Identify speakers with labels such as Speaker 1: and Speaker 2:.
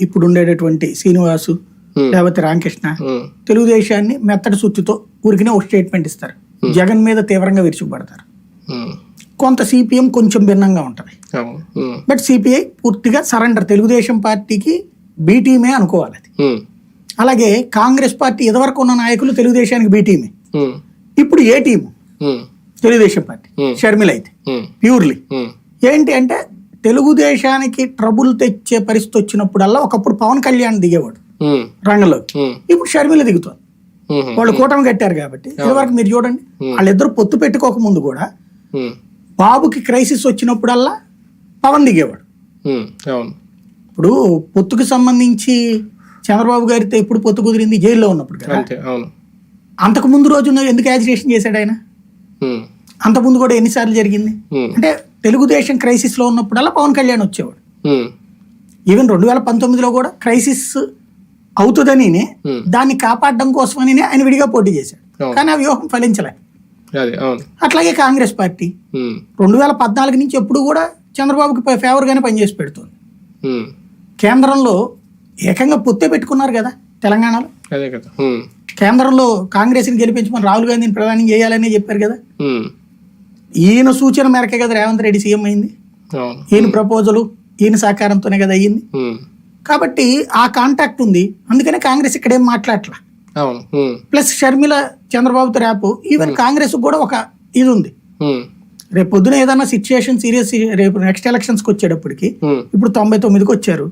Speaker 1: ఇప్పుడు ఉండేటటువంటి శ్రీనివాసు
Speaker 2: Hmm.
Speaker 1: లేకపోతే రామకృష్ణ
Speaker 2: ఉమ్,
Speaker 1: తెలుగుదేశాన్ని మెత్తడి సుత్తితో ఊరికినే ఒక స్టేట్మెంట్ ఇస్తారు. జగన్ మీద తీవ్రంగా విరుచుకుపడతారు. కొంత సిపిఎం కొంచెం భిన్నంగా ఉంటుంది. బట్ సిపిఐ పూర్తిగా సరెండర్. తెలుగుదేశం పార్టీకి బీ టీమే అనుకోవాలి అది. అలాగే కాంగ్రెస్ పార్టీ ఇదివరకు ఉన్న నాయకులు తెలుగుదేశానికి బీ టీమే
Speaker 2: ఉమ్,
Speaker 1: ఇప్పుడు A team Telugudesam party.
Speaker 2: Hmm.
Speaker 1: Sharmila అయితే. ప్యూర్లీ. ఏంటి అంటే తెలుగుదేశానికి ట్రబుల్ తెచ్చే పరిస్థితి వచ్చినప్పుడల్లా ఒకప్పుడు పవన్ కళ్యాణ్ దిగేవాడు. రంగంలోకి.
Speaker 2: ఉమ్,
Speaker 1: ఇప్పుడు షర్మిల దిగుతుంది. వాళ్ళు కూటమి కట్టారు కాబట్టి ఇదివరకు మీరు చూడండి వాళ్ళిద్దరు పొత్తు పెట్టుకోక ముందు కూడా బాబుకి క్రైసిస్ వచ్చినప్పుడల్లా పవన్ దిగేవాడు. ఇప్పుడు పొత్తుకు సంబంధించి చంద్రబాబు గారితో ఎప్పుడు పొత్తు కుదిరింది జైల్లో ఉన్నప్పుడు అంతకు ముందు రోజు ఎందుకు యాజిటేషన్ చేశాడు ఆయన? అంతకుముందు కూడా ఎన్నిసార్లు జరిగింది? అంటే తెలుగుదేశం క్రైసిస్లో ఉన్నప్పుడల్లా పవన్ కళ్యాణ్ వచ్చేవాడు. ఈవెన్ రెండు వేల పంతొమ్మిదిలో కూడా క్రైసిస్ అవుతుందని. దాన్ని కాపాడడం కోసమని ఆయన విడిగా పోటీ చేశాడు. కానీ ఆ వ్యూహం ఫలించలే. అట్లాగే కాంగ్రెస్ పార్టీ రెండు వేల పద్నాలుగు నుంచి ఎప్పుడు కూడా చంద్రబాబుకి ఫేవర్ గానే పనిచేసి పెడుతుంది. కేంద్రంలో ఏకంగా పొత్తే పెట్టుకున్నారు కదా తెలంగాణలో. కేంద్రంలో కాంగ్రెస్ని గెలిపించమని రాహుల్ గాంధీని ప్రధాని చేయాలని చెప్పారు కదా. ఈయన సూచన మేరకే కదా రేవంత్ రెడ్డి సీఎం అయింది. ఈయన ప్రపోజలు ఈయన సహకారంతోనే కదా అయ్యింది. కాబట్టి ఆ కాంటాక్ట్ ఉంది. అందుకనే కాంగ్రెస్ ఇక్కడేం మాట్లాడట్లా.
Speaker 2: ఉమ్,
Speaker 1: ప్లస్ షర్మిల చంద్రబాబుతో రేపు ఈవెన్ కాంగ్రెస్ కూడా ఒక ఇది ఉంది రేపు పొద్దున ఏదైనా సిచ్యుయేషన్ సీరియస్ రేపు నెక్స్ట్ ఎలక్షన్స్కి వచ్చేటప్పటికి
Speaker 2: ఉమ్,
Speaker 1: ఇప్పుడు తొంభై తొమ్మిదికి వచ్చారు.